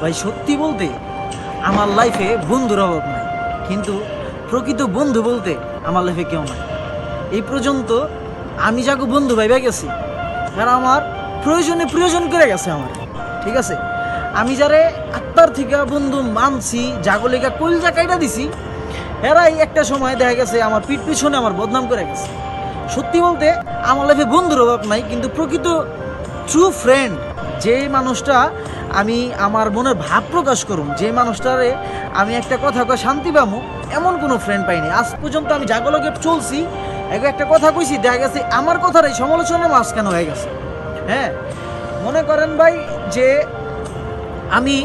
ভাই, সত্যি বলতে আমার লাইফে বন্ধুর অভাব নাই। কিন্তু প্রকৃত বন্ধু বলতে আমার লাইফে কেউ নাই। এই পর্যন্ত আমি যাকে বন্ধু ভাইবা গেছি তারা আমার প্রয়োজনে প্রয়োজন করে গেছে আমার। ঠিক আছে? আমি যারে আত্মার থেকে বন্ধু মানছি জাগলিকা কলজা কাইটা দিছি, এরাই একটা সময় দেখা গেছে আমার পিঠ পিছনে আমার বদনাম করে গেছে। সত্যি বলতে আমার লাইফে বন্ধুর অভাব নাই, কিন্তু প্রকৃত ট্রু ফ্রেন্ড যে মানুষটা আমি আমার মনের ভাব প্রকাশ করুম যে মানুষটারে আমি একটা কথা কয়ে, শান্তি পাবো এমন কোনো ফ্রেন্ড পাইনি। আজ পর্যন্ত আমি জাগলকে চলছি। এক একটা কথা কইছি, দেখা গেছে আমার কথাটাই সমালোচনার মাঝখানে হয়ে গেছে। হ্যাঁ? মনে করেন ভাই যে আমি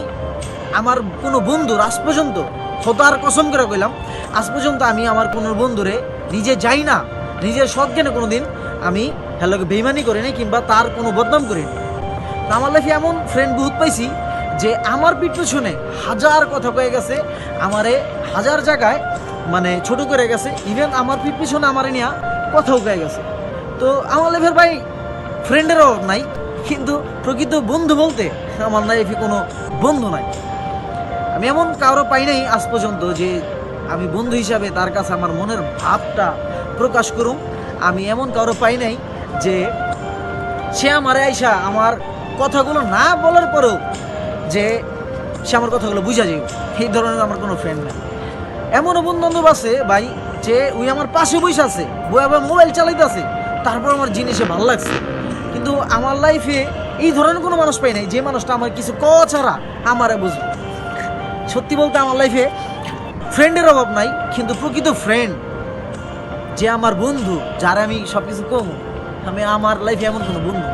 আমার কোনো বন্ধুর, আজ পর্যন্ত খোদার কসম করে কইলাম, আজ পর্যন্ত আমি আমার কোনো বন্ধুরে নিজে যাই না, নিজের সজ্ঞানে কোনো দিন আমি হ্যালোকে বেইমানি করিনি কিংবা তার কোনো বদনাম করিনি আমার লাইফে এমন ফ্রেন্ড বহুত পাইছি যে আমার পিঠ শুনে হাজার কথা কয়ে গেছে, আমারে হাজার জায়গায় মানে ছোট করে গেছে ইভেন আমার পিঠ পিছনে আমারে নিয়ে কথাও কয়ে গেছে। তো আমার লাইফের ভাই ফ্রেন্ডের অভাব নাই, কিন্তু প্রকৃত বন্ধু বলতে আমার লাইফে কোনো বন্ধু নাই। আমি এমন কারও পাই নাই আজ পর্যন্ত যে আমি বন্ধু হিসাবে তার কাছে আমার মনের ভাবটা প্রকাশ করুম। আমি এমন কারও পাই নাই যে সে আমার আইসা আমার কথাগুলো না বলার পরেও যে সে আমার কথাগুলো বুঝা যাবে এই ধরনের আমার কোনো ফ্রেন্ড নেই। এমনও বন্ধু আছে ভাই, যে ওই আমার পাশে বসে আছে বই আবার মোবাইল চালাইতেছে তারপর আমার জিনিসে ভালো লাগছে। কিন্তু আমার লাইফে এই ধরনের কোনো মানুষ পাই নাই, যে মানুষটা আমার কিছু ক ছাড়া আমারে বুঝবে। সত্যি বলতে আমার লাইফে ফ্রেন্ডের অভাব নাই, কিন্তু প্রকৃত ফ্রেন্ড যে আমার বন্ধু, যারা আমি সব কিছু কম, আমি আমার লাইফে এমন কোনো বন্ধু।